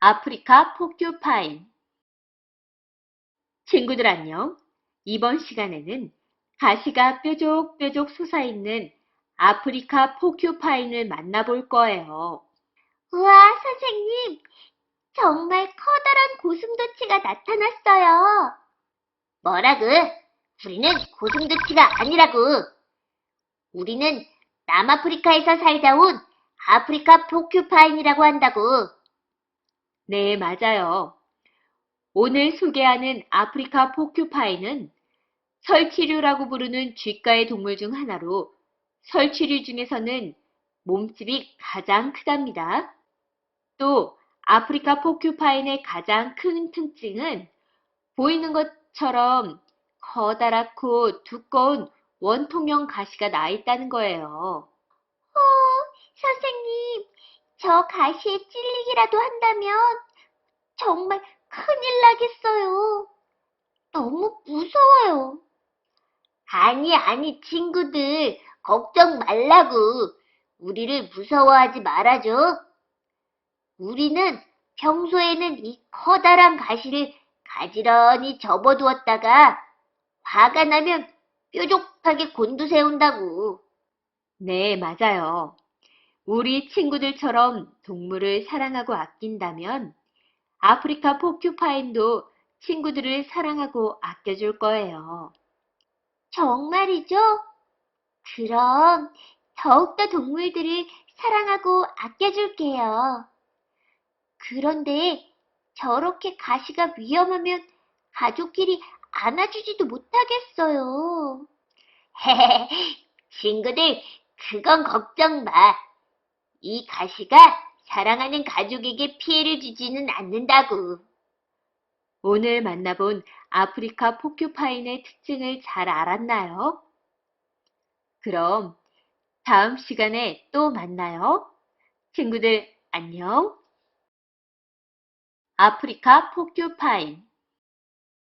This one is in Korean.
아프리카 포큐파인 친구들 안녕. 이번 시간에는 가시가 뾰족뾰족 솟아있는 아프리카 포큐파인을 만나볼 거예요. 우와, 선생님. 정말 커다란 고슴도치가 나타났어요. 뭐라고? 우리는 고슴도치가 아니라고. 우리는 남아프리카에서 살다 온 아프리카 포큐파인이라고 한다고. 네, 맞아요. 오늘 소개하는 아프리카 포큐파인은 설치류라고 부르는 쥐과의 동물 중 하나로 설치류 중에서는 몸집이 가장 크답니다. 또 아프리카 포큐파인의 가장 큰 특징은 보이는 것처럼 커다랗고 두꺼운 원통형 가시가 나 있다는 거예요. 어, 선생님, 저 가시에 찔리기라도 한다면 정말 큰일 나겠어요. 너무 무서워요. 아니, 아니, 친구들. 걱정 말라고. 우리를 무서워하지 말아줘. 우리는 평소에는 이 커다란 가시를 가지런히 접어두었다가 화가 나면 뾰족하게 곤두세운다고. 네, 맞아요. 우리 친구들처럼 동물을 사랑하고 아낀다면 아프리카 포큐파인도 친구들을 사랑하고 아껴줄 거예요. 정말이죠? 그럼 더욱더 동물들을 사랑하고 아껴줄게요. 그런데 저렇게 가시가 위험하면 가족끼리 안아주지도 못하겠어요. 헤헤, 친구들, 그건 걱정 마. 이 가시가 사랑하는 가족에게 피해를 주지는 않는다고. 오늘 만나본 아프리카 포큐파인의 특징을 잘 알았나요? 그럼 다음 시간에 또 만나요. 친구들 안녕. 아프리카 포큐파인